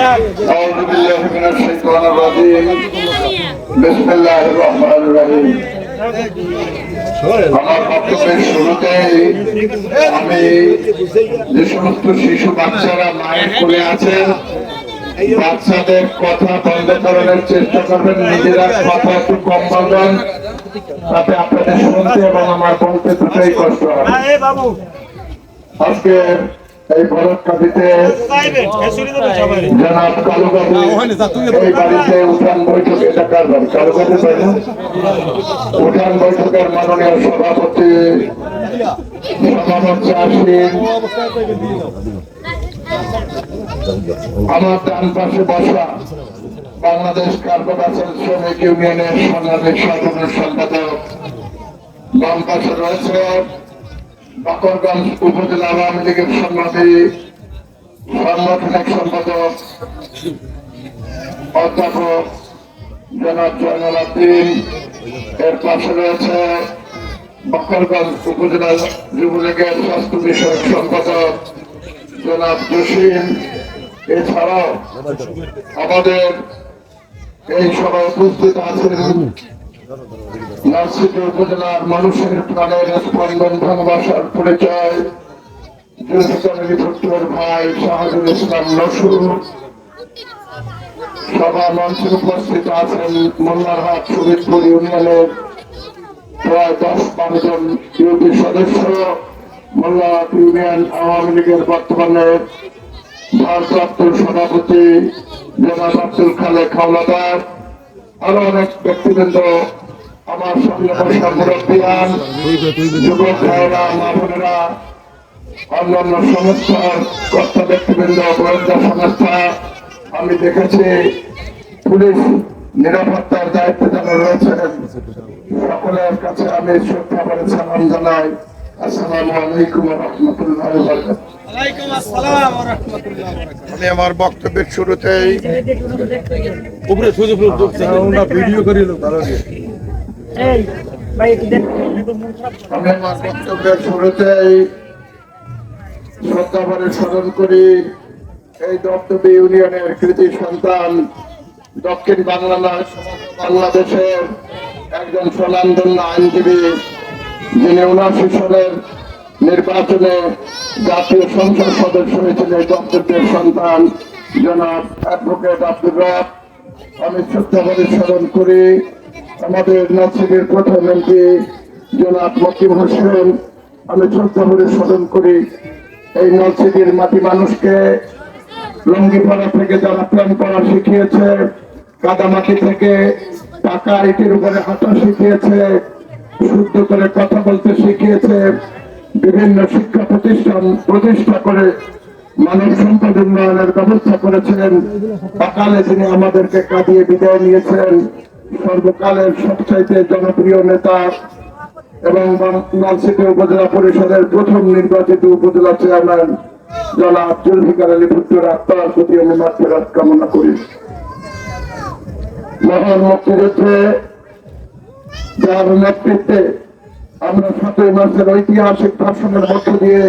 أعوذ بالله من الشيطان الرجيم بسم الله الرحمن الرحيم আমার বক্তব্যের শুরুতেই আমি যে সমস্ত শিশু বাচ্চারা মায়ের কোলে আছেন বাচ্চাদের কথা বন্ধ করানোর চেষ্টা করবেন নিজেরা কথা একটু কম বলবেন তাতে আপনাদের শুনতে এবং আমার বলতে দুটোই কষ্ট হবে বাবু আজকে এই ভরতকাটিতে জনাব কালুবাবু এই বাড়িতে উঠান বৈঠক এটা কার বাড়ি তাই না? উঠান বৈঠকের মাননীয় সভাপতি সভাপতি আসীন আমার ডান পাশে বসা বাংলাদেশ কার্পোরেশন শ্রমিক ইউনিয়নের সাংবাদিক সাধারণ সম্পাদক বাম পাশে রয়েছে বাকরগঞ্জ উপজেলা আওয়ামী লীগের সাংবাদিক সাংগঠনিক সম্পাদক, অধ্যাপক জনাব জয়নাল আব্দিন। এর পাশে রয়েছে বাকরগঞ্জ উপজেলা যুবলীগের স্বাস্থ্য বিষয়ক সম্পাদক জনাব জসিম। এছাড়াও আমাদের এই সভায় উপস্থিত আছেন নার্সিটি উপজেলার মানুষের প্রাণের স্পন্দন, ভালোবাসার পরিচয়। ভাই শাহাদুল ইসলাম নসুর সভা মঞ্চে উপস্থিত আছেন মোল্লারহাট শরীরপুর ইউনিয়নের প্রায় দশ বারো জন ইউপি সদস্য। মোল্লারহাট ইউনিয়ন আওয়ামী লীগের বর্তমানে ভারপ্রাপ্ত সভাপতি জনাব আব্দুল খালেক হাওলাদার। আরও অনেক ব্যক্তিবৃন্দ আমার সঙ্গে বসা মুরব্বিয়ান যুবক ভাইরা মা বোনেরা অন্যান্য সংস্থার কর্তা ব্যক্তিবৃন্দ গোয়েন্দা সংস্থা আমি দেখেছি পুলিশ নিরাপত্তার দায়িত্বে যারা রয়েছেন সকলের কাছে আমি শ্রদ্ধা করে সালাম জানাই আসসালামু আলাইকুম রহমতুল্লাহ ওয়ালাইকুম আসসালাম ওয়া রাহমাতুল্লাহি ওয়া বারাকাতুহু আমি আমার বক্তব্যের শুরুতেই উপরে ভিডিও করি যিনি উনাশি সালের নির্বাচনে জাতীয় সংসদ সদস্য হয়েছিলেন এই দপ্তরের সন্তান, জনাব অ্যাডভোকেট আব্দুর রব। আমি শ্রদ্ধা ভরে স্মরণ করি আমাদের নাসিরের প্রথম এমপি জনাব মকিম হোসেন, আমি শ্রদ্ধা ভরে স্মরণ করি, এই নলসিটির মাটি মানুষকে লঙ্গিপাড়া থেকে যারা প্রেম করা শিখিয়েছে, কাদামাটি থেকে টাকা ইটের উপরে হাঁটা শিখিয়েছে, শুদ্ধ করে কথা বলতে শিখিয়েছে, বিভিন্ন শিক্ষা প্রতিষ্ঠান প্রতিষ্ঠা করে মানব সম্পদ উন্নয়নের ব্যবস্থা করেছিলেন সকালে তিনি আমাদেরকে কাঁদিয়ে বিদায় নিয়েছেন। সর্বকালের সবচাইতে জনপ্রিয় নেতা এবং নলসিটি উপজেলা পরিষদের প্রথম নির্বাচিত উপজেলা চেয়ারম্যান জনাব জুলফিকার আলী ভুট্টোর আত্মার প্রতি আমি মাত্রাত কামনা করি। মহান মুক্তিযুদ্ধে যার নেতৃত্বে আমরা সাতই মাসের ঐতিহাসিক ভাষণের মধ্য দিয়ে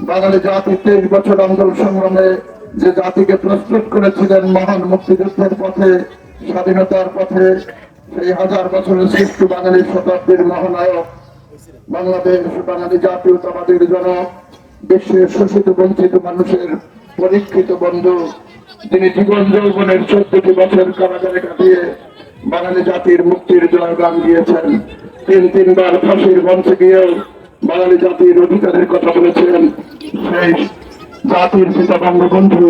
বাঙালি জাতি তেইশ বছর আন্দোলন সংগ্রামে যে জাতিকে প্রস্তুত করেছিলেন মহান মুক্তিযুদ্ধের পথে স্বাধীনতার পথে সেই হাজার বছরের সৃষ্ট বাঙালি শতাব্দীর মহানায়ক, বাংলাদেশ বাঙালি জাতীয়তাবাদীর জনক, বিশ্বের শোষিত বঞ্চিত মানুষের পরীক্ষিত বন্ধু তিনি জীবন যৌবনের চোদ্দটি বছর কারাগারে কাটিয়ে বাঙালি জাতির মুক্তির জয়গান দিয়েছেন। তিন তিনবার ফাঁসির মঞ্চে গিয়েও বাঙালি জাতির অধিকারের কথা বলেছেন। সেই জাতির পিতা বঙ্গবন্ধু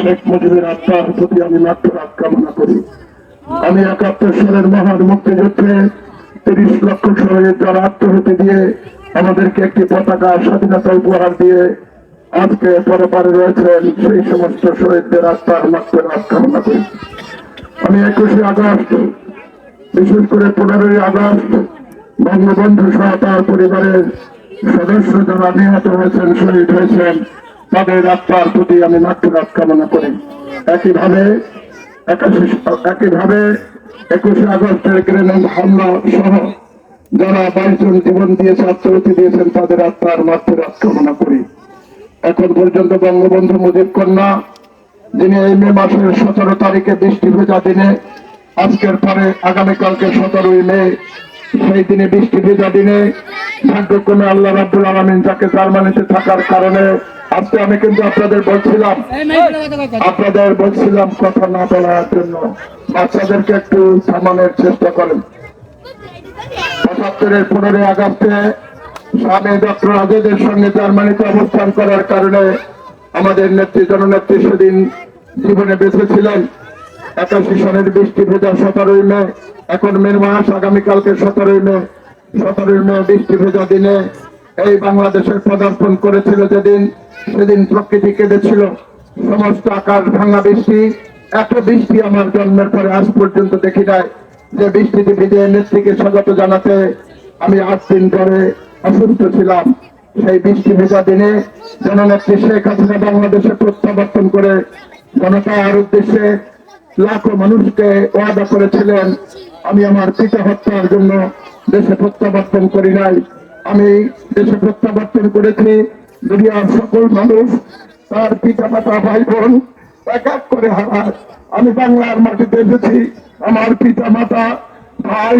শেখ মুজিবের আত্মার প্রতি আমি মাত্র কামনা করি। আমি একাত্তর সালের মহান মুক্তিযুদ্ধে তিরিশ লক্ষ শহীদ যারা আত্মহতি দিয়ে আমাদেরকে একটি পতাকা স্বাধীনতা উপহার দিয়ে আজকে পরপারে রয়েছেন, সেই সমস্ত শহীদদের আত্মার মাত্র কামনা করি। আমি একুশে আগস্ট, বিশেষ করে পনেরোই আগস্ট, বঙ্গবন্ধু সহ তার পরিবারের সদস্য যারা নিহত হয়েছেন, শহীদ হয়েছেন, তাদের আত্মার প্রতি আমি মাত্র কামনা করি। একইভাবে একইভাবে একুশে আগস্টের গ্রেনেড হামলা সহ যারা বাইশ জন জীবন দিয়েছে আত্মহতি দিয়েছেন, তাদের আত্মার মাত্র কামনা করি। এখন পর্যন্ত বঙ্গবন্ধু মুজিব কন্যা, যিনি এই মে মাসের সতেরো তারিখে বৃষ্টি ভেজা দিনে, আজকের পরে আগামীকালকে সতেরোই মে, সেই দিনে বৃষ্টি ভেজা দিনে ভাগ্যক্রমে আল্লাহ রাব্বুল আলমিন যাকে জার্মানিতে থাকার কারণে আজকে আমি কিন্তু আপনাদের বলছিলাম আপনাদের বলছিলাম কথা না বলার জন্য। বাচ্চাদেরকে একটু থামানোর চেষ্টা করেন। পঁচাত্তরের পনেরোই আগস্টে স্বামী ডক্টর আজাদের সঙ্গে জার্মানিতে অবস্থান করার কারণে আমাদের নেত্রী জননেত্রী সেদিন জীবনে বেঁচে ছিলেন। একাশি সনের বৃষ্টি ভেজা সতেরোই মে এখন মে মাস আগামীকালকে সতেরোই মে সতেরোই মে বৃষ্টি ভেজা দিনে এই বাংলাদেশের পদার্পণ করেছিল যেদিন সেদিন প্রকৃতি কেঁদেছিল। সমস্ত আকাশ ভাঙা বৃষ্টি। এত বৃষ্টি আমার জন্মের পরে আজ পর্যন্ত দেখি নাই। যে বৃষ্টিতে ভিজে নেত্রীকে স্বাগত জানাতে আমি আট দিন ধরে অসুস্থ ছিলাম। সেই বৃষ্টি ভেজা দিনে জননেত্রী শেখ হাসিনা বাংলাদেশে প্রত্যাবর্তন করে জনতার উদ্দেশ্যে লাখো মানুষকে ওয়াদা করেছিলেন, আমি আমার পিতা হত্যার জন্য দেশে প্রত্যাবর্তন করি নাই। আমি দেশে প্রত্যাবর্তন করেছি দুনিয়ার সকল মানুষ, তার পিতা মাতা ভাই বোন এক এক করে হারায়। আমি বাংলার মাটিতে এসেছি। আমার পিতা মাতা ভাই,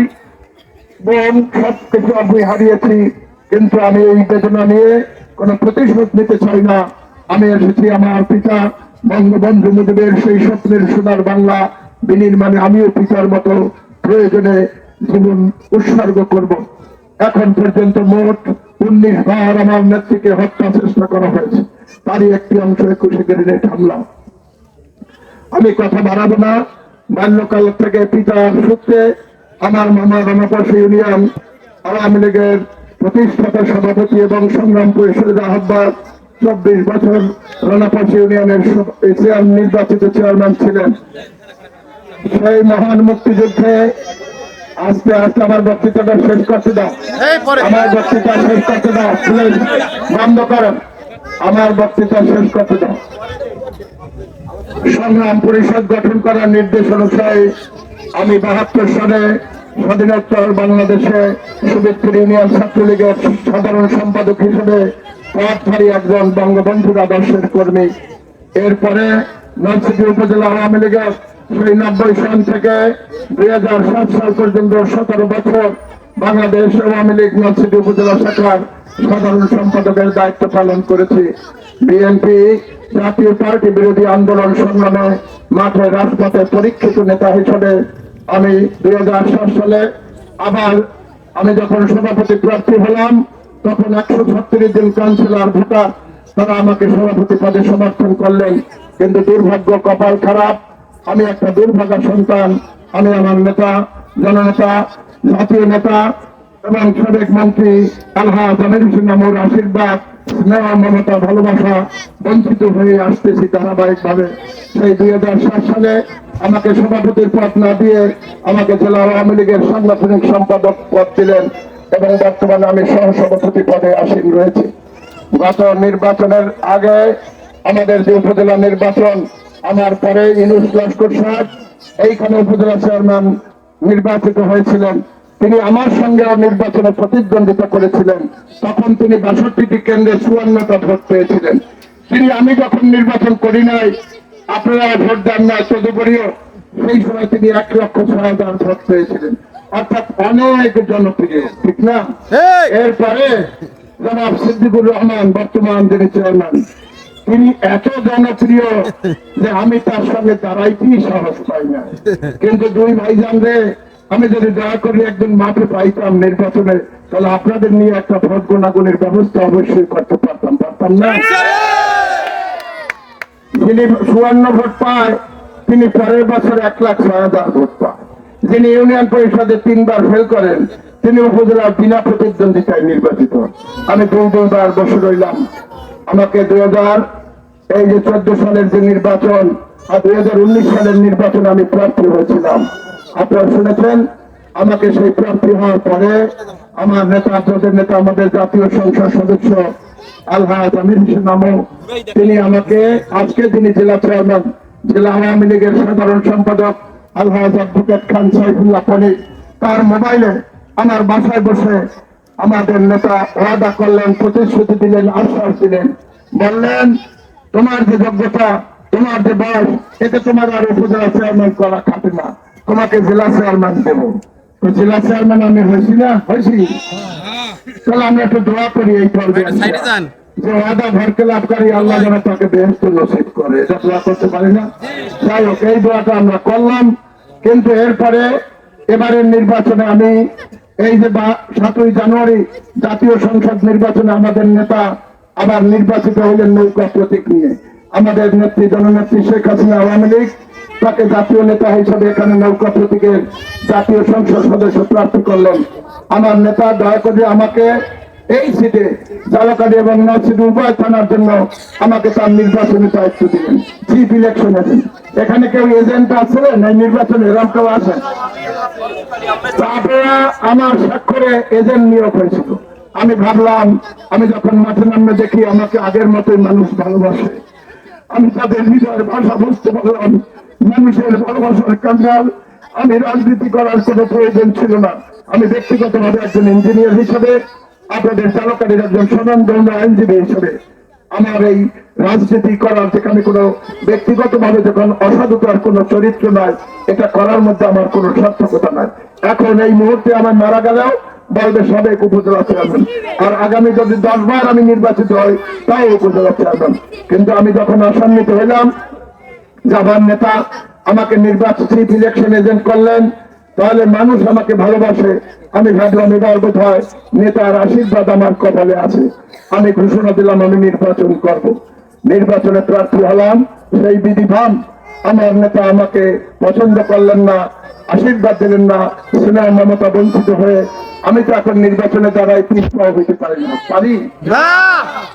বোন, সব কিছু আমি হারিয়েছি। কিন্তু আমি এই বেদনা নিয়ে কোনো প্রতিশোধ নিতে চাই না। আমি এসেছি আমার পিতা বঙ্গবন্ধু মুজিবের সেই স্বপ্নের সোনার বাংলা। বিনির্মাণে আমিও পিতার মতো প্রয়োজনে জীবন উৎসর্গ করব। এখন পর্যন্ত মোট উনিশ বার আমার নেত্রীকে হত্যা চেষ্টা করা হয়েছে। তারই একটি অংশ একুশে গ্রেনেড হামলা আমি কথা বাড়াবো না। বাল্যকাল থেকে পিতার সূত্রে আমার মামা রামাপাশি ইউনিয়ন আওয়ামী লীগের প্রতিষ্ঠাতা সভাপতি এবং সংগ্রাম পরিষদের আহ্বায়ক চব্বিশ বছর রানাপাশি ইউনিয়নের চেয়ার নির্বাচিত চেয়ারম্যান ছিলেন। সেই মহান মুক্তিযুদ্ধে আস্তে আস্তে আমার বক্তৃতাটা শেষ করতে দাও। আমার বক্তৃতা শেষ করতে দাও প্লিজ বন্ধ করেন আমার বক্তৃতা শেষ করতে দাও। সংগ্রাম পরিষদ গঠন করার নির্দেশ অনুসারে আমি বাহাত্তর সালে স্বাধীনোত্তর বাংলাদেশে সুবিত্তর ইউনিয়ন ছাত্রলীগের সাধারণ সম্পাদক হিসেবে পথধারী একজন বঙ্গবন্ধুর আদর্শের কর্মী। এরপরে নলছিটি উপজেলা আওয়ামী লীগের সেই নব্বই সন থেকে দুই হাজার সাত সাল পর্যন্ত সতেরো বছর বাংলাদেশ আওয়ামী লীগ নলছিটি উপজেলা শাখার সাধারণ সম্পাদকের দায়িত্ব পালন করেছি। বিএনপি জাতীয় পার্টি বিরোধী আন্দোলন সংগ্রামে মাঠে রাজপথে পরীক্ষিত নেতা হিসেবে আমি দুই হাজার সাত সালে আবার আমি যখন সভাপতি প্রার্থী হলাম, তখন একশো ছত্রিশ জন কাউন্সিলর ভোটার তারা আমাকে সভাপতি পদে সমর্থন করলেন। কিন্তু দুর্ভাগ্য, কপাল খারাপ। আমি একটা দুর্ভাগা সন্তান, আমি আমার নেতা, জননেতা, জাতীয় নেতা এবং সাবেক মন্ত্রী আলহা জামির হোসেন আশীর্বাদ, স্নেহ, মমতা, ভালোবাসা বঞ্চিত হয়ে আসতেছি ধারাবাহিক ভাবে সেই দুই হাজার সাত সালে আমাকে সভাপতির পদ না দিয়ে আমাকে জেলা আওয়ামী লীগের সাংগঠনিক সম্পাদক পদ দিলেন এবং বর্তমানে আমি সহসভাপতি পদে আসীন রয়েছে। গত নির্বাচনের আগে আমাদের যে উপজেলা নির্বাচন আমার পরে ইনুস লস্কর সাহেব এইখানে উপজেলা চেয়ারম্যান নির্বাচিত হয়েছিলেন। তিনি আমার সঙ্গে নির্বাচনে প্রতিদ্বন্দ্বিতা করেছিলেন। তখন তিনি বাষট্টিটি কেন্দ্রে চুয়ান্নটা ভোট পেয়েছিলেন। তিনি আমি যখন নির্বাচন করি নাই আপনারা ভোট দেন না তদুপরিও সেই সময় তিনি এক লক্ষ ছয় হাজার ভোট পেয়েছিলেন। অর্থাৎ অনেক জনপ্রিয় ঠিক না? এরপরে জনাব সিদ্দিকুর রহমান বর্তমান যিনি চেয়ারম্যান তিনি এত জনপ্রিয় যে আমি তার সঙ্গে দাঁড়াইতেই সাহস পাই না। কিন্তু দুই ভাই জানলে আমি যদি দয়া করে একজন মাঠে পাইতাম নির্বাচনে, তাহলে আপনাদের নিয়ে একটা ভোট গুণাগুণের ব্যবস্থা অবশ্যই করতে পারতাম। পারতাম না? যিনি সুবর্ণ ভোট পায়, তিনি পরের বছর এক লাখ ছয় হাজার ভোট পায়। যিনি ইউনিয়ন পরিষদে তিনবার ফেল করেন, তিনি উপজেলার বিনা প্রতিদ্বন্দ্বিতায় নির্বাচিত আমি দুই দুইবার বসে রইলাম। আমাকে দুই হাজার এই যে চোদ্দ সালের যে নির্বাচন আর উনিশ সালের নির্বাচনে আমি প্রার্থী হয়েছিলাম। আপনারা শুনেছেন, আমাকে সেই প্রার্থী হওয়ার পরে আমার নেতা আপনাদের নেতা, আমাদের জাতীয় সংসদ সদস্য আলহাজ আমির হোসেন নামও তিনি আমাকে আজকে যিনি জেলা চেয়ারম্যান, জেলা আওয়ামী লীগের সাধারণ সম্পাদক আলহাজ অ্যাডভোকেট খান সাইফুল্লাহ পনি তার মোবাইলে আমার বাসায় বসে আমাদের নেতা ওয়াদা করলেন প্রতিশ্রুতি দিলেন আশ্বাস দিলেন। বললেন তোমার যে যোগ্যতা তোমার যে বয়স এতে তোমার আর উপজেলা চেয়ারম্যান করা খাটে না। তোমাকে জেলা চেয়ারম্যান দেবো। তো জেলা চেয়ারম্যান আমি হয়েছি না? হয়েছি। তাহলে আমরা একটু দোয়া করি এই পর্বে যে ওয়াদা ভরকে লাভকারী আল্লাহ যেন তাকে বেহস্ত নসিব করে। এটা দোয়া করতে পারি না? যাই হোক এই দোয়াটা আমরা করলাম। কিন্তু এরপরে এবারের নির্বাচনে আমি এই যে সাতই জানুয়ারি জাতীয় সংসদ নির্বাচনে আমাদের নেতা আবার নির্বাচিত হলেন নৌকা প্রতীক নিয়ে। আমাদের নেত্রী, জননেত্রী শেখ হাসিনা আওয়ামী লীগ, তাকে জাতীয় নেতা হিসেবে এখানে নৌকা প্রতীকের জাতীয় সংসদ সদস্য প্রার্থী করলেন। আমার নেতা, দয়া করে আমাকে এই সিটে জালাকাড়ি এবং নরসিংদী উভয় থানার জন্য আমাকে তার নির্বাচনী দায়িত্ব দিলেন। চিফ ইলেকশন এজেন্ট এখানে কেউ এজেন্ট আছে? না নির্বাচনে এরকম কেউ আছে? তারপরে আমার স্বাক্ষরে এজেন্ট নিয়োগ হয়েছিল। আমি ভাবলাম, আমি যখন মাঠে নামে দেখি আমাকে আগের মতোই মানুষ ভালোবাসে। আমি তাদের হৃদয়ের ভাষা বুঝতে পারলাম, মানুষের ভালোবাসার কাঙ্গাল। আমি রাজনীতি করার কোনো প্রয়োজন ছিল না। আমি ব্যক্তিগতভাবে একজন ইঞ্জিনিয়ার হিসেবে, আপনাদের চালকারীর একজন স্বনামধন্য আইনজীবী হিসেবে। আমার এই রাজনীতি করার যেখানে কোনো ব্যক্তিগতভাবে যখন অসাধুতার কোনো চরিত্র নাই, এটা করার মধ্যে আমার কোনো সার্থকতা নাই। এখন এই মুহূর্তে আমার মারা গেলেও বলবে উপজেলা চেয়ারম্যান আর আগামী যদি দশ বার আমি নির্বাচিত হই, তাও উপজেলা চেয়ারম্যান কিন্তু আমি যখন আসান্বিত হইলাম নেতা আমাকে নির্বাচিত ইলেকশন এজেন্ট করলেন, তাহলে মানুষ আমাকে ভালোবাসে। আমি ভাবলাম এবার বোধ হয় নেতার আশীর্বাদ আমার কপালে আছে। আমি ঘোষণা দিলাম আমি নির্বাচন করব। নির্বাচনে প্রার্থী হলাম সেই বিধিভান আমার নেতা আমাকে পছন্দ করলেন না আশীর্বাদ দিলেন না স্নেহ মমতা বঞ্চিত হয়ে আমি তো এখন নির্বাচনে দ্বারাই পিছপা হইতে পারি না। পারি?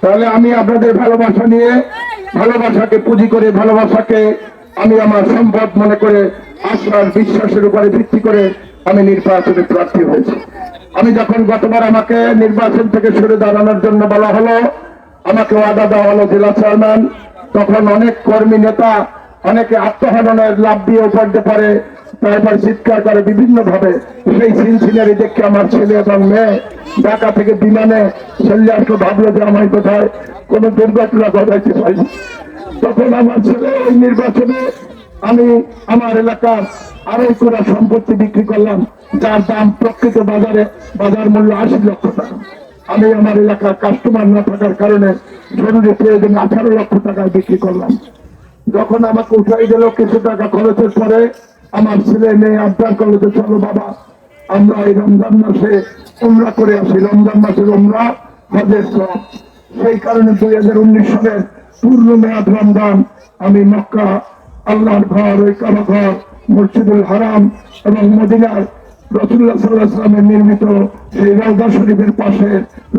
তাহলে আমি আপনাদের ভালোবাসা নিয়ে ভালোবাসাকে পুঁজি করে ভালোবাসাকে আমি আমার সম্পদ মনে করে আশ্রয় বিশ্বাসের উপরে ভিত্তি করে আমি নির্বাচনে প্রার্থী হয়েছি। আমি যখন গতবার আমাকে নির্বাচন থেকে সরে দাঁড়ানোর জন্য বলা হলো, আমাকে ওয়াদা দেওয়া হলো জেলা চেয়ারম্যান, তখন অনেক কর্মী নেতা, অনেকে আত্মহননের লাভ দিয়ে উপার্জন পারে তারপর চিৎকার করে বিভিন্ন ভাবে সেই সিনসিনারি দেখে আমার ছেলে এবং মেয়ে ঢাকা থেকে বিমানে ছেলে আসলে, ভাবলো যে আমার কোথায় কোন দুর্ঘটনা ঘটাইতে পারি। তখন আমার ছেলে ওই নির্বাচনে আমি আমার এলাকার আড়াই কোটা সম্পত্তি বিক্রি করলাম, যার দাম প্রকৃত বাজারে বাজার মূল্য আশি লক্ষ টাকা। আমি আমার এলাকার কাস্টমার না থাকার কারণে জরুরি প্রয়োজন আঠারো লক্ষ টাকায় বিক্রি করলাম। যখন আমাকে উঠাই দিল কিছু টাকা খরচের পরে, আমার ছেলে মেয়ে আবদার করল যে, চলো বাবা, আমরা এই রমজান মাসে উমরা করে আসি। রমজান মাসের উমরা হজের সব সেই কারণে দুই হাজার উনিশ সালের পূর্ণ মেয়াদ রমজান আমি মক্কা, আল্লাহর ঘর, ওই কাবা ঘর মসজিদুল হারাম এবং মদিনার রসুল্লাহ সাল্লাহ সাল্লামের নির্মিত সেই রওজা শরীফের পাশে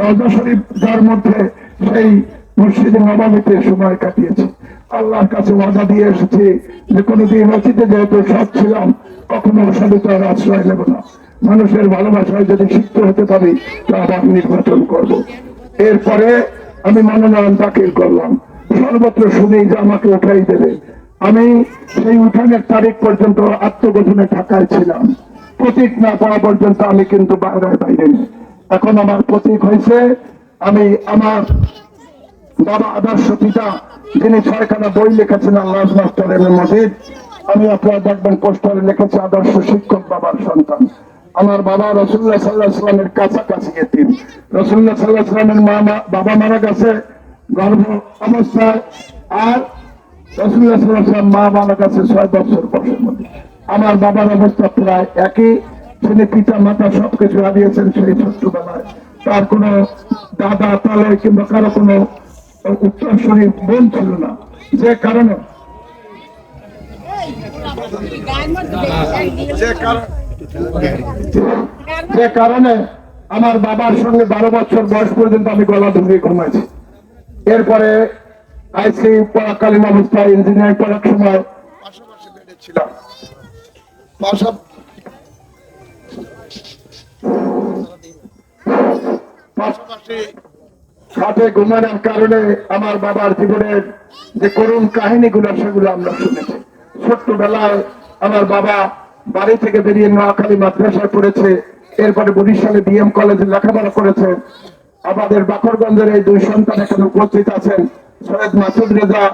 রওজা শরীফ যার মধ্যে সেই মসজিদে নবাবিতে সময় কাটিয়েছি। আল্লাহর কাছে ওয়াদা দিয়ে এসেছি যে কোনোদিন অতীতে যেহেতু সৎ ছিলাম, কখনো অসাধুতার আশ্রয় নেব না। মানুষের ভালোবাসায় যদি শিক্ত হতে পারি, তা আবার নির্বাচন করব। এরপরে আমি মনোনয়ন দাখিল করলাম। সর্বত্র শুনেই যে আমাকে উঠাই দেবে। আমি সেই উঠানের তারিখ পর্যন্ত আত্মগোধনে ঢাকায় ছিলাম। প্রতীক না পাওয়া পর্যন্ত আমি কিন্তু বাইরে বাইরে এখন আমার প্রতীক হয়েছে, আমি আমার বাবা আদর্শ পিতা, যিনি ছয়খানা বই লিখেছেন, আল্লাহ মাস্টার এম মজিদ। আমি আপনার দেখবেন পোস্টারে লিখেছি, আদর্শ শিক্ষক বাবার সন্তান। আমার বাবা রসুল্লাহ সাল্লাহ সাল্লামের কাছাকাছি এতিম। রসুল্লাহ সাল্লাহ সাল্লামের মা- বাবা মারা গেছে, গর্ভ অবস্থায়। আর মা মারা গেছে ছয় বছর বয়সের মধ্যে আমার বাবার অবস্থা প্রায় একই। তিনি পিতা মাতা সবকিছু হারিয়েছেন সেই ছোট্টবেলায়। তার কোনো দাদা তালয় কিংবা কারও কোনো উত্তরসূরি বোন ছিল না। যে কারণে যে যে কারণে আমার বাবার সঙ্গে বারো বছর বয়স পর্যন্ত আমি গলা ধরে ঘুমাইছি। এরপরে আইসি পড়াকালীন অবস্থায় ইঞ্জিনিয়ারিং পড়ার সময় পাশাপাশি বেডে ছিলাম। পাশাপাশি খাটে ঘুমানোর কারণে আমার বাবার জীবনের যে করুণ কাহিনীগুলো সেগুলো আমরা শুনেছি। ছোট্টবেলায় আমার বাবা বাড়ি থেকে বেরিয়ে নোয়াখালী মাদ্রাসায় পড়েছে এরপরে বরিশালে বিএম কলেজে লেখাপড়া করেছে। আমাদের বাকরগঞ্জের এই দুই সন্তান এখানে উপস্থিত আছেন। সৈয়দ মাসুদ রেজা,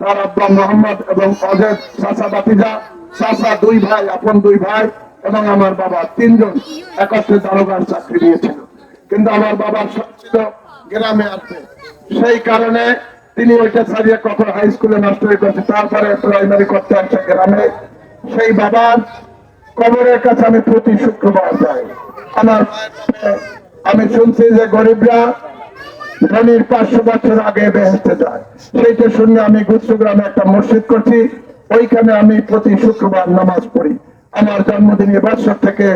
তার আব্বা মোহাম্মদ এবং অজয় চাচা বাতিজা চাচা দুই ভাই, আপন দুই ভাই এবং আমার বাবা তিনজন একত্রে দারোগার চাকরি নিয়েছিল কিন্তু আমার বাবার সত্য গ্রামে আছে সেই কারণে তিনি ওইটা ছাড়িয়ে কখন হাই স্কুলে মাস্টারি করছে। তারপরে প্রাইমারি করতে আসছে গ্রামে। সেই বাবার কবরের কাছে আমি প্রতি শুক্রবার যাই। আমার আমি শুনছি যে গরিবরা ধনির পাঁচশো বছর আগে বেহেস্তে যায় সেইটা শুনে আমি গুচ্ছগ্রামে একটা মসজিদ করছি। ওইখানে আমি প্রতি শুক্রবার নামাজ পড়ি। আমার জন্মদিনে বছর থেকে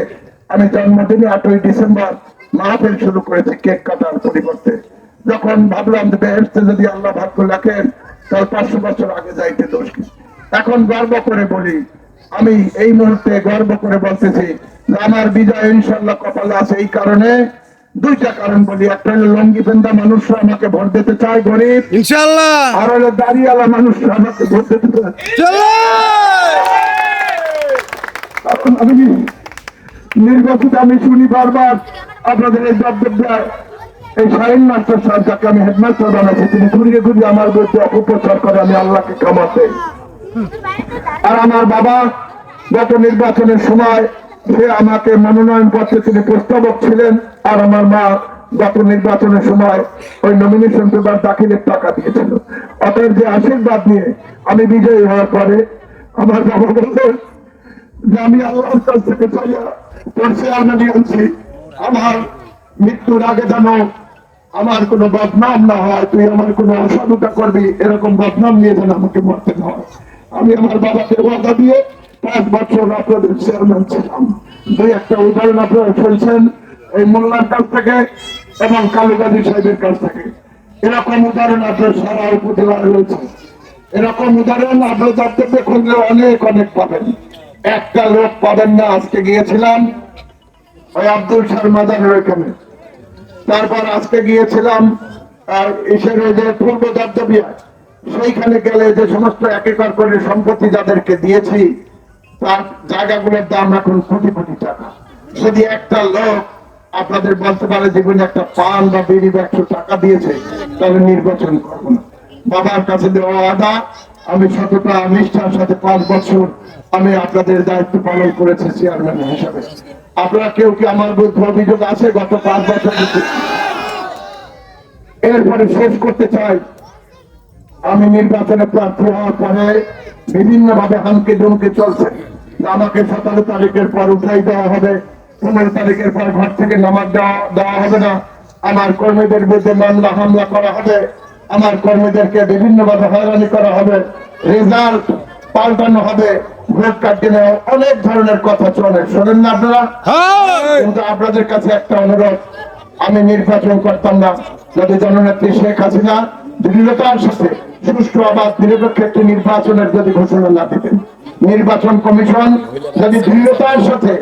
আমি জন্মদিনে আটই ডিসেম্বর মাহফিল শুরু করেছি কেক কাটার পরিবর্তে। যখন ভাবলাম যে বেহেস্তে যদি আল্লাহ ভাগ্য রাখেন, তাহলে পাঁচশো বছর আগে যাইতে দোষ কি? এখন গর্ব করে বলি, আমি এই মুহূর্তে গর্ব করে বলতেছি আমার বিজয় ইনশাল্লাহ কপালে আছে এই কারণে দুইটা কারণ বলি। একটা হলো লঙ্গি পেন্দা মানুষরা আমাকে ভোট দিতে চায় গরিব। ইনশাআল্লাহ। আর হলো দাঁড়িয়ালা মানুষরা আমাকে ভোট দিতে চায়। এখন আমি নির্বাচিত আমি শুনি বারবার আপনাদের এই দপ্তর এই শাহিন মাস্টার সাহেব যাকে আমি হেডমাস্টার বানাচ্ছি তিনি ঘুরিয়ে ঘুরিয়ে আমার বিরুদ্ধে অপপ্রচার করে আমি আল্লাহকে কামাতে আর আমার বাবা গত নির্বাচনের সময় সে আমাকে মনোনয়ন পত্রে তিনি প্রস্তাবক ছিলেন আর আমার মা গত নির্বাচনের সময় ওই নমিনেশন পেপার দাখিলের টাকা দিয়েছিল। অতএব যে আশীর্বাদ নিয়ে আমি বিজয়ী হওয়ার পরে আমার বাবা বললেন যে, আমি আল্লাহর কাছ থেকে চাইয়া তোর চেয়ারম্যান আনছি। আমার মৃত্যুর আগে যেন আমার কোনো বদনাম না হয়, তুই আমার কোনো অসাধুতা করবি, এরকম বদনাম নিয়ে যেন আমাকে মরতে হয়। আমি আমার বাবাকে ওয়াদা দিয়ে পাঁচ বছর আপনাদের চেয়ারম্যান ছিলাম। দুই একটা উদাহরণ আপনারা শুনছেন, এই মোল্লার কাছ থেকে এবং কালুগাজী সাহেবের কাছ থেকে। এরকম উদাহরণ আপনার সারা উপজেলায় রয়েছে। এরকম উদাহরণ আপনার যাত্রীতে খুঁজলে অনেক অনেক পাবেন। একটা লোক পাবেন না, আজকে গিয়েছিলাম, ওই আব্দুল শর্মাদানের ওইখানে। তারপর আজকে গিয়েছিলাম, আর ওই যে পূর্ব দপ্তবিয়া সেইখানে গেলে যে সমস্ত এক একর করে সম্পত্তি যাদেরকে দিয়েছি তার জায়গাগুলোর দাম এখন কোটি কোটি টাকা। যদি একটা লোক আপনাদের বলতে পারে জীবনে একটা পান বা বিড়ি বা একশো টাকা দিয়েছে, তাহলে নির্বাচন করব না। বাবার কাছে দেওয়া আদা, আমি সততা নিষ্ঠার সাথে পাঁচ বছর আমি আপনাদের দায়িত্ব পালন করেছি চেয়ারম্যান হিসাবে। আপনারা কেউ কি আমার বিরুদ্ধে অভিযোগ আছে? গত পাঁচ বছর? এরপরে শেষ করতে চাই। আমি নির্বাচনে প্রার্থী হওয়ার পরে বিভিন্ন ভাবে হামকে দমকে চলছে। আমাকে সতেরো তারিখের পর উঠাই দেওয়া হবে। পনেরো তারিখের পর ঘর থেকে নামাজ দেওয়া হবে না। আমার কর্মীদের বিরুদ্ধে মামলা হামলা করা হবে। আমার কর্মীদেরকে বিভিন্ন ভাবে হয়রানি করা হবে। রেজাল্ট পাল্টানো হবে। ভোট নেওয়া অনেক ধরনের কথা চলে। শোনেন না আপনারা? কিন্তু আপনাদের কাছে একটা অনুরোধ। আমি নির্বাচন করতাম না। যদি জননেত্রী শেখ হাসিনা দৃঢ়তার সাথে সুষ্ঠু আবাদ নিরপেক্ষ একটি নির্বাচনের যদি ঘোষণা না দিতেন নির্বাচন কমিশন যদি দৃঢ়তার সাথে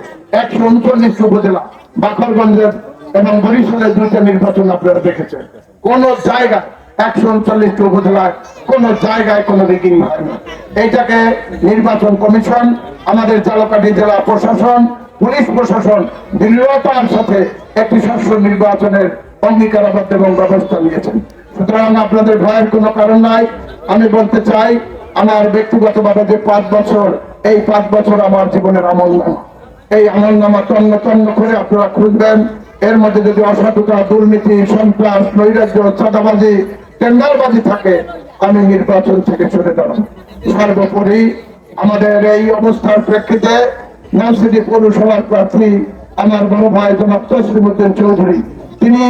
একশো উনচল্লিশ উপজেলা, বাখরগঞ্জের এবং বরিশালের দুইটা নির্বাচন আপনারা দেখেছেন। কোন জায়গায় একশো উনচল্লিশটি উপজেলায়, কোন জায়গায় কোনো রিগিং হয় না। এইটাকে নির্বাচন কমিশন, আমাদের জালকাঠি জেলা প্রশাসন, পুলিশ প্রশাসন দৃঢ়তার সাথে একটি শস্য নির্বাচনের অঙ্গীকারাবদ্ধ এবং ব্যবস্থা নিয়েছেন। সুতরাং আপনাদের ভয়ের কোনো কারণ নাই। আমি বলতে চাই, আমার ব্যক্তিগতভাবে যে পাঁচ বছর, এই পাঁচ বছর আমার জীবনের আমল নামা। এই আমল নামা তন্ন তন্ন করে আপনারা খুঁজবেন। এর মধ্যে যদি অসাধুতা, দুর্নীতি, সন্ত্রাস, নৈরাজ্য, চাঁদাবাজি, টেন্ডারবাজি থাকে, আমি নির্বাচন থেকে চলে যাব সর্বোপরি আমাদের এই অবস্থার প্রেক্ষিতে নাসিদি পৌরসভার প্রার্থী আমার বড় ভাই জনাব তসলিমুদ্দিন চৌধুরী, তিনি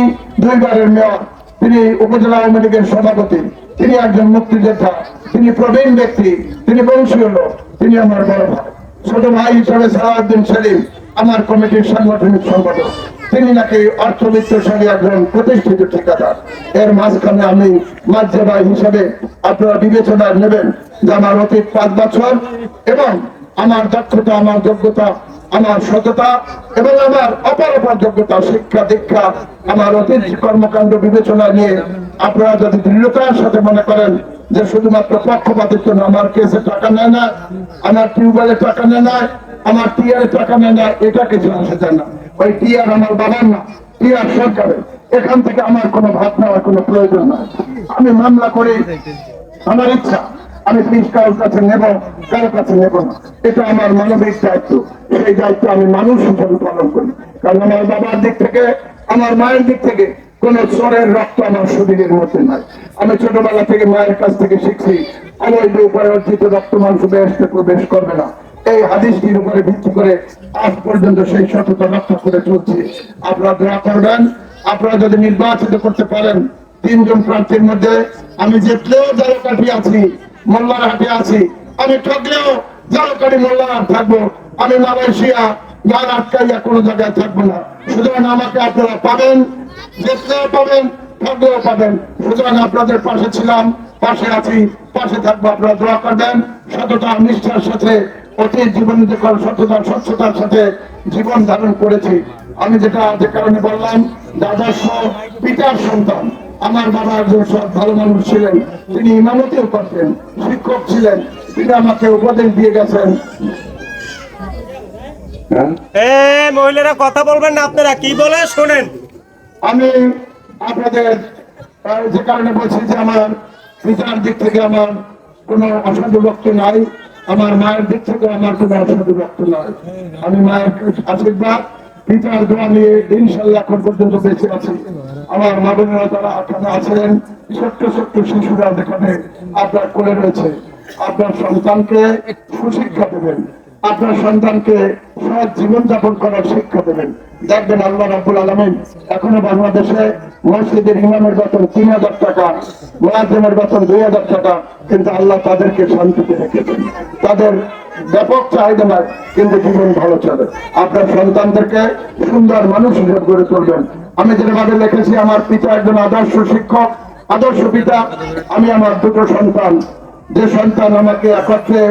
দুইবারের মেয়র। তিনি উপজেলা আওয়ামী লীগের সভাপতি, তিনি একজন মুক্তিযোদ্ধা, তিনি প্রবীণ ব্যক্তি, তিনি বংশীয় লোক, তিনি আমার বড় ভাই। ছোট ভাই হিসাবে সালাউদ্দিন সেলিম আমার কমিটির সাংগঠনিক সম্পাদক। তিনি নাকি অর্থবিত্তশালী একজন প্রতিষ্ঠিত ঠিকাদার। এর মাঝখানে আমি মাঝে ভাই হিসাবে আপনারা বিবেচনা নেবেন যে আমার অতীত পাঁচ বছর এবং আমার দক্ষতা, আমার যোগ্যতা আমার সততা এবং আমার অপার অপার যোগ্যতা, শিক্ষা, দীক্ষা, আমার অতীত কর্মকাণ্ড বিবেচনা নিয়ে আপনারা যদি দৃঢ়তার সাথে মনে করেন যে শুধুমাত্র পক্ষপাতিত্ব না, আমার কেসে টাকা নেয় না, আমার টিউবওয়েলে টাকা নেয় না, আমার টিআরে টাকা নেয় না, এটা কিছু আসে যায় না। ওই টিআর আমার বাবার না টিআর সরকারের। এখান থেকে আমার কোনো ভাত নেওয়ার কোনো প্রয়োজন নাই। আমি মামলা করি, আমার ইচ্ছা আমি ফিস কারোর কাছে নেব কারোর কাছে নেব না। এটা আমার মানবিক দায়িত্ব। সেই দায়িত্ব আমি মানুষ হিসেবে পালন করি। কারণ আমার বাবার দিক থেকে, আমার মায়ের দিক থেকে কোন চোরের রক্ত আমার শরীরের মধ্যে নাই। আমি ছোটবেলা থেকে মায়ের কাছ থেকে শিখছি অবৈধ উপায় অর্জিত রক্ত মাংস বেহেস্তে প্রবেশ করবে না। এই হাদিসটির উপরে ভিত্তি করে আজ পর্যন্ত সেই সততা রক্ষা করে চলছে। আপনারা দোয়া করবেন। আপনারা যদি নির্বাচিত করতে পারেন, তিনজন প্রার্থীর মধ্যে আমি যে জিতলেও জালকাঠি আছি মোল্লার হাটে আছি। আমি ঠকলেও জালকাঠি মোল্লার হাট থাকব। আমি মালয়েশিয়া গান আটকাইয়া কোনো জায়গায় থাকব না। সুতরাং আমাকে আপনারা পাবেন জিতলেও পাবেন, ঠকলেও পাবেন। সুতরাং আপনাদের পাশে ছিলাম, পাশে আছি, পাশে থাকব। আপনারা দোয়া করবেন, সততা, নিষ্ঠার সাথে অতীত জীবন সততা, স্বচ্ছতার সাথে জীবন ধারণ করেছি। আমি যেটা যে কারণে বললাম, দাদার সহ পিতার সন্তান। আমার বাবা একজন সৎ ভালো মানুষ ছিলেন। তিনি ইমামতিও করতেন শিক্ষক ছিলেন। তিনি আমাকে উপদেশ দিয়ে গেছেন। হ্যাঁ? মহিলারা কথা বলবেন না আপনারা কি বলে? শোনেন। আমি আপনাদের যে কারণে বলছি যে আমার পিতার দিক থেকে আমার কোনো অসাধু ভক্ত নাই। আমার মায়ের দিক থেকে আমার কোনো অসাধু ভক্ত নাই। আমি মায়ের আশীর্বাদ পিতার দোয়া নিয়ে ইনশাল্লাহ এখন পর্যন্ত বেঁচে আছি। আমার মা বোনেরা তারা আপনারা আছেন, ছোট্ট ছোট্ট শিশুরা যেখানে আপনার করে রয়েছে, আপনার সন্তানকে সুশিক্ষা দেবেন। আপনার সন্তানকে সৎ জীবন যাপন করার শিক্ষা দেবেন। দেখবেন আল্লাহ রাব্বুল আলমিন এখনও বাংলাদেশে মসজিদের ইমামের বেতন তিন হাজার টাকা, মোয়াজ্জেমের বেতন দুই হাজার টাকা, কিন্তু আল্লাহ তাদেরকে শান্তিতে রেখেছেন তাদের ব্যাপক চাহিদা নাই, কিন্তু জীবন ভালো চলে। আপনার সন্তানদেরকে সুন্দর মানুষ হিসেবে গড়ে তুলবেন। আমি যেভাবে লিখেছি, আমার পিতা একজন আদর্শ শিক্ষক, আদর্শ পিতা, আমি আমার দুটো সন্তান। যে সন্তান আমাকে একত্রে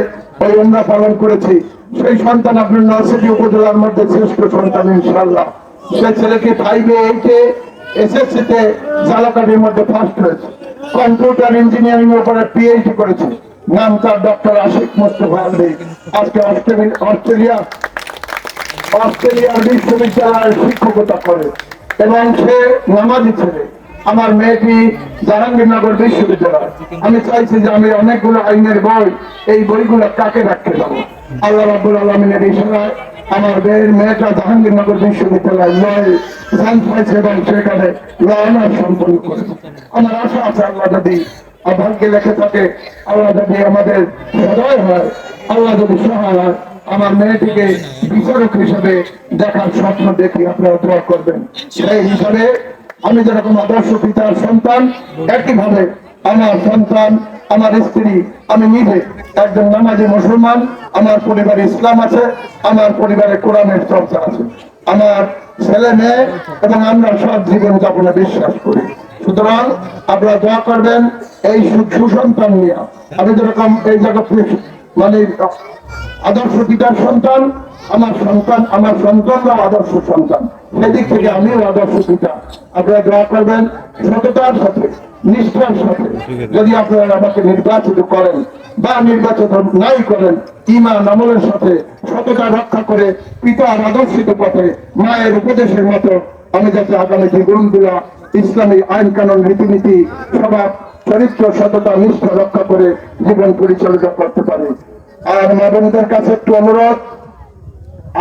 ওই আমরা পালন করেছি সেই সন্তান আপনার নরসিংদী উপজেলার মধ্যে শ্রেষ্ঠ সন্তান ইনশাল্লাহ সে ছেলেকে ফাইভে এইটে এসএসসি তে জালাকাঠির মধ্যে ফার্স্ট হয়েছে। কম্পিউটার ইঞ্জিনিয়ারিং এর উপরে পিএইচডি করেছে। নাম তার ডক্টর আশিক মোস্তফা আলী আজকে অস্ট্রেলিয়া অস্ট্রেলিয়া অস্ট্রেলিয়ার বিশ্ববিদ্যালয়ে শিক্ষকতা করে। এবং সে নামাজি ছেলে। আমার মেয়েটি জাহাঙ্গীরনগর বিশ্ববিদ্যালয়। আমি চাইছি যে আমি অনেকগুলো আইনের বই, এই বইগুলো কাকে রাখতে যাব আল্লাহ রাবুল আলমিনের ইশারায় আমার মেয়ের মেয়েটা জাহাঙ্গীরনগর বিশ্ববিদ্যালয় লয় সায়েন্স পাইছে এবং সেখানে ল অনার্স সম্পন্ন করেছে। আমার আশা আছে আল্লাহ যদি ভাগ্যে লেখে থাকে, আল্লাহ যদি আমাদের সদয় হয়, আল্লাহ যদি সহায় হয়, আমার মেয়েটিকে বিচারক হিসেবে দেখার স্বপ্ন দেখি আপনারা দোয়া করবেন। সেই হিসাবে আমি যেরকম আদর্শ পিতার সন্তান, একইভাবে আমার সন্তান, আমার স্ত্রী, আমি নিজে একজন নামাজি মুসলমান, আমার পরিবারে ইসলাম আছে, আমার পরিবারে কোরআনের চর্চা আছে। আমার ছেলে মেয়ে এবং আমরা সব জীবন যাপনে বিশ্বাস করি। সুতরাং আপনারা দোয়া করবেন, এই সুসন্তান নিয়ে। আমি যেরকম এই জগৎ মানে আদর্শ পিতার সন্তান, আমার সন্তান, আমার সন্তানরাও আদর্শ সন্তান। সেদিক থেকে আমিও আদর্শ পিতা আপনারা দোয়া করবেন সততার সাথে নিষ্ঠার সাথে। যদি আপনারা আমাকে নির্বাচিত করেন বা নির্বাচিত নাই করেন ইমান আমলের সাথে সততা রক্ষা করে পিতার আদর্শিত পথে মায়ের উপদেশের মতো আমি যাতে আগামী জীবনগুলা ইসলামী আইন কানুন রীতিনীতি স্বভাব চরিত্র সততা নিষ্ঠা রক্ষা করে জীবন পরিচালিত করতে পারি। আর মা বোনদের কাছে একটু অনুরোধ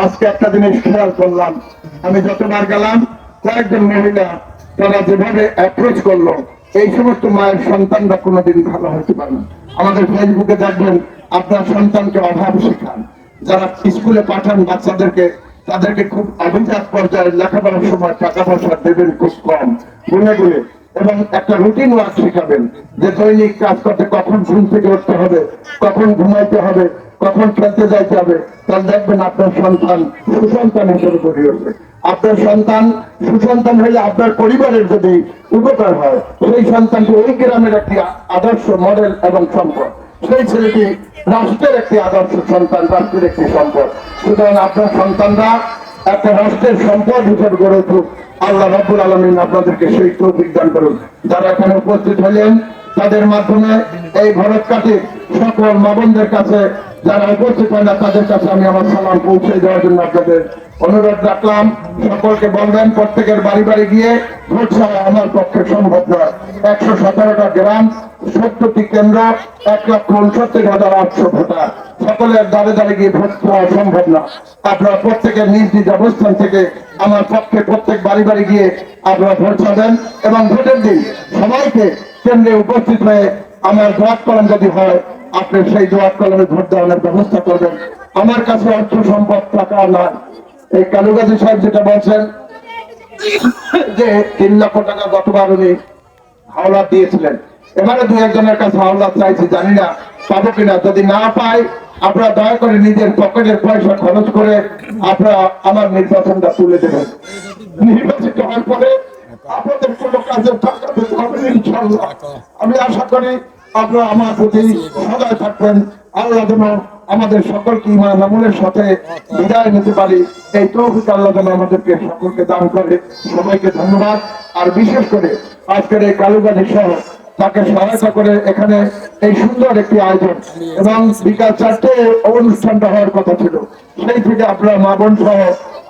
আজকে একটা জিনিস খেয়াল করলাম। আমি যতবার গেলাম, কয়েকজন মহিলা তারা যেভাবে অ্যাপ্রোচ করল, এই সমস্ত মায়ের সন্তানরা কোনোদিন ভালো হতে পারে না। আমাদের ফেসবুকে দেখবেন, আপনার সন্তানকে অভাব শেখান। যারা স্কুলে পাঠান বাচ্চাদেরকে, তাদেরকে খুব অভিজাত পর্যায়ে লেখাপড়ার সময় টাকা পয়সা দেবেন খুব কম গুনে গুনে এবং একটা রুটিন ওয়ার্ক শেখাবেন, যে দৈনিক কাজ করতে কখন ঘুম থেকে উঠতে হবে, কখন ঘুমাইতে হবে কখন খেলতে যাইতে হবে তাহলে দেখবেন আপনার সন্তান সুসন্তান হিসেবে গড়ে উঠবে আপনার সন্তান সুসন্তান হলে আপনার পরিবারের যদি উপকার হয়, সেই সন্তানটি ওই গ্রামের একটি আদর্শ মডেল এবং সম্পদ, সেই ছেলেটি রাষ্ট্রের একটি আদর্শ সন্তান, রাষ্ট্রের একটি সম্পদ। সুতরাং আপনার সন্তানরা একটা রাষ্ট্রের সম্পদ হিসেবে গড়ে উঠুক। আল্লাহ রব্বুল আলমিন আপনাদেরকে সেই তৌফিক দান করুন। যারা এখানে উপস্থিত হলেন তাদের মাধ্যমে এই ভরত কাটে সকল মাবনদের কাছে যারা উপস্থিত হয় না, তাদের কাছে আমি আমার সালাম পৌঁছে দেওয়ার জন্য আপনাদের অনুরোধ রাখলাম। সকলকে বলবেন, প্রত্যেকের বাড়ি বাড়ি গিয়ে ভোট ছাড়া আমার পক্ষে সম্ভব নয়। একশো সতেরোটা গ্রাম, সত্তরটি কেন্দ্র, এক লক্ষ উনসত্তর হাজার আটশো ভোটার। সকলের দাঁড়ে দাঁড়িয়ে গিয়ে ভোট পাওয়া সম্ভব না। আপনারা প্রত্যেকের নিজ নিজ অবস্থান থেকে আমার পক্ষে প্রত্যেক বাড়ি বাড়ি গিয়ে আপনারা ভোট পাবেন এবং ভোটের দিন সবাইকে কেন্দ্রে উপস্থিত হয়ে আমার দোয়াত কলম যদি হয়, আপনি সেই দোয়াত কলমে ভোট দেওয়ানোর ব্যবস্থা করবেন। আমার কাছে অর্থ সম্পদ টাকা না এই কালুগাজী সাহেব যেটা বলছেন, যে তিন লক্ষ টাকা গতবার উনি হাওলাত দিয়েছিলেন। এবারে দু একজনের কাছে হাওলাত চাইছি, জানি না পাবো কিনা। যদি না পাই, আপনারা দয়া করে নিজের পকেটের পয়সা খরচ করে আপনারা আমার নির্বাচনটা তুলে দেবেন। নির্বাচিত হওয়ার পরে আপনাদের কোনো কাজের টাকা আমি আশা করি আপনারা আমার প্রতি সদয় থাকবেন। আল্লাহ যেন আমাদের সকলকে ইমান আমলের সাথে বিদায় নিতে পারি। এই তৌফিক আল্লাহ যেন আমাদেরকে সকলকে দান করে। সবাইকে ধন্যবাদ। আর বিশেষ করে আজকের এই কালুগাড়ি সহ তাকে সহায়তা করে এখানে এই সুন্দর একটি আয়োজন এবং বিকাল চারটে অনুষ্ঠানটা হওয়ার কথা ছিল। সেই থেকে আপনারা মা বোন সহ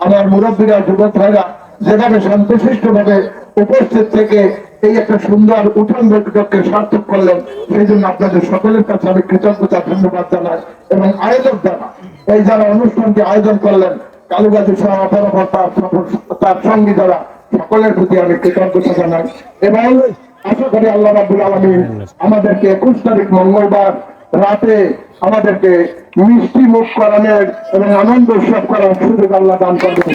আমার মুরব্বীরা, যুবক ভাইরা যেভাবে শান্তশিষ্ট ভাবে উপস্থিত থেকে এই একটা সুন্দর উঠান বৈঠককে সার্থক করলেন, সেই জন্য আপনাদের সকলের কাছে আমি কৃতজ্ঞতা, ধন্যবাদ জানাই এবং আয়োজক যারা, এই যারা অনুষ্ঠানটি আয়োজন করলেন, কালুগাজী সফর- তার সঙ্গী যারা, সকলের প্রতি আমি কৃতজ্ঞতা জানাই এবং আশা করি আল্লাহ রাবুল আলমী আমাদেরকে একুশ তারিখ মঙ্গলবার রাতে আমাদেরকে মিষ্টি মুখ করানোর এবং আনন্দ উৎসব করার সুযোগ আল্লাহ দান করবেন।